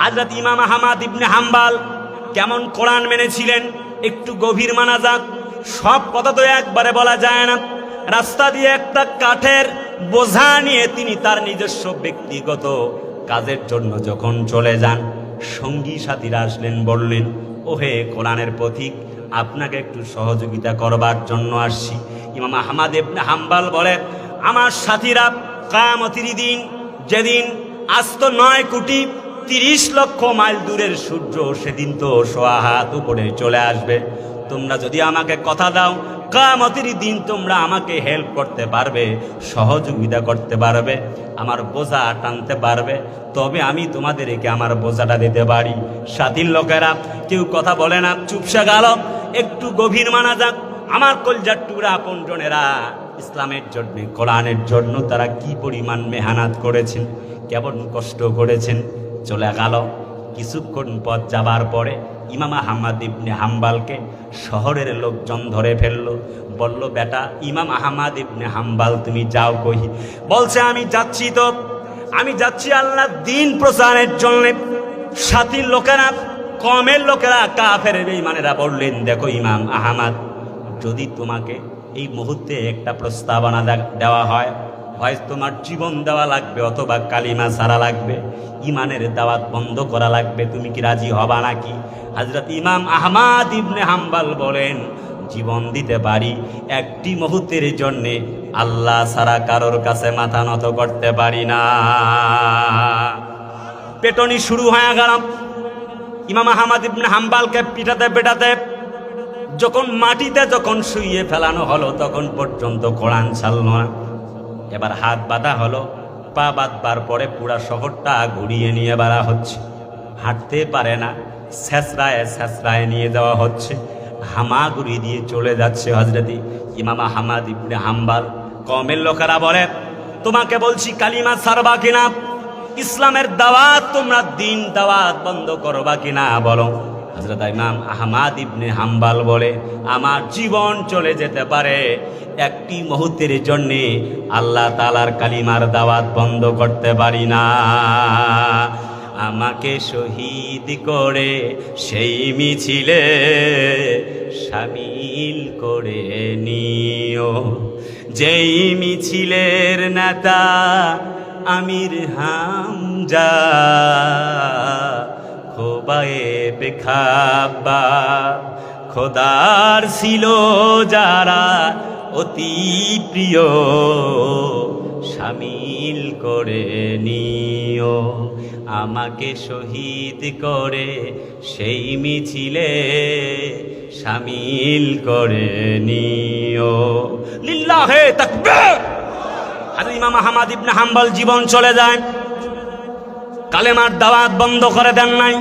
হাজরত ইমাম আহমাদ ইবনে হাম্বাল কেমন কোরআন মেনেছিলেন একটু গভীর মানা যাক। সব কথা তো একবারে বলা যায় না। রাস্তা দিয়ে একটা কাঠের বোঝা নিয়ে তিনি তার নিজস্ব ব্যক্তিগত কাজের জন্য যখন চলে যান, সঙ্গী সাথীরা আসলেন, বললেন, ওহে কোরআনের পথিক আপনাকে একটু সহযোগিতা করবার জন্য আসছি। ইমাম আহমাদ ইবনে হাম্বাল বলে, আমার সাথীরা কায়ামতির দিন, যেদিন আজ তো নয় কোটি তিরিশ লক্ষ মাইল দূরের সূর্য সেদিন তো সোয়া হাত উপরে চলে আসবে। তোমরা যদি আমাকে কথা দাও কামতির দিন তোমরা আমাকে হেল্প করতে পারবে, সহযোগিতা করতে পারবে, আমার বোঝা টানতে পারবে। তবে আমি তোমাদেরকে আমার বোঝাটা দিতে পারি। সাথীর লোকেরা, কেউ কথা বলে না, চুপসে গেল। একটু গভীর মানা যাক, আমার কলজার টুকরা আপন জনেরা ইসলামের জন্য, কোরআনের জন্য তারা কি পরিমাণ মেহনত করেছেন, কেমন কষ্ট করেছেন। চলে গেল। কিছুক্ষণ পথ যাবার পরে ইমাম আহমদ ইবনে হাম্বালকে শহরের লোকজন ধরে ফেলল। বলল, বেটা, ইমাম আহমদ ইবনে হাম্বাল, তুমি যাও কহি বলছে, আমি যাচ্ছি তো। আমি যাচ্ছি আল্লাহ দিন প্রচারের জন্য। সাথীর লোকেরা, কমের লোকেরা, কাফের বেঈমানেরা বললেন, দেখো ইমাম আহমদ, যদি তোমাকে এই মুহূর্তে একটা প্রস্তাবনা দেওয়া হয় হয় তোমার জীবন দেওয়া লাগবে অথবা কালিমা সারা লাগবে। ইমানের দাওয়াত বন্ধ করা লাগবে। তুমি কি রাজি হবা নাকি? হজরত ইমাম আহমাদ ইবনে হাম্বাল বলেন, জীবন দিতে পারি একটি মুহূর্তের জন্যে আল্লাহ সারা কারোর কাছে মাথা নত করতে পারি না। পেটনি শুরু হয়ে গেল। ইমাম আহমদ ইবনে হাম্বালকে পিটাতে পেটাতে যখন মাটিতে যখন শুইয়ে ফেলানো হলো, তখন পর্যন্ত কোরআন ছাড়ল না। এবার হাত বাঁধা হলো, পা বাঁধবার পরে পুরা শহরটা ঘুরিয়ে নিয়ে বেড়া হচ্ছে। হাঁটতে পারে না, শেষরায় শেষরায় নিয়ে যাওয়া হচ্ছে। হামাগুড়ি দিয়ে চলে যাচ্ছে হজরতি ইমামা হামাদ ইবনে হাম্বাল। কমের লোকেরা বলে, তোমাকে বলছি কালিমা সারবা কিনা? ইসলামের দাওয়াত তোমরা দিন দাওয়াত বন্ধ করবা কিনা বলো। হজরত ইমাম আহমাদ ইবনে হাম্বাল বলে, আমার জীবন চলে যেতে পারে। একটি মুহূর্তের জন্যে আল্লাহ তালার কালিমার দাওয়াত বন্ধ করতে পারি না। আমাকে শহীদ করে সেই মিছিলে সামিল করে নিও। যেই মিছিলের নেতা আমির হামজা খোবায়ে বেখাবা খোদার ছিল যারা অতি প্রিয়, সামিল করে নিও। আমাকে শহীদ করে সেই মিছিলে সামিল করে নিও। লিল্লাহে তাকবীর! হাজরত ইমাম আহমদ ইবনে হাম্বল জীবন চলে যায়। কালেমার দাওয়াত বন্ধ করে দেন নাই।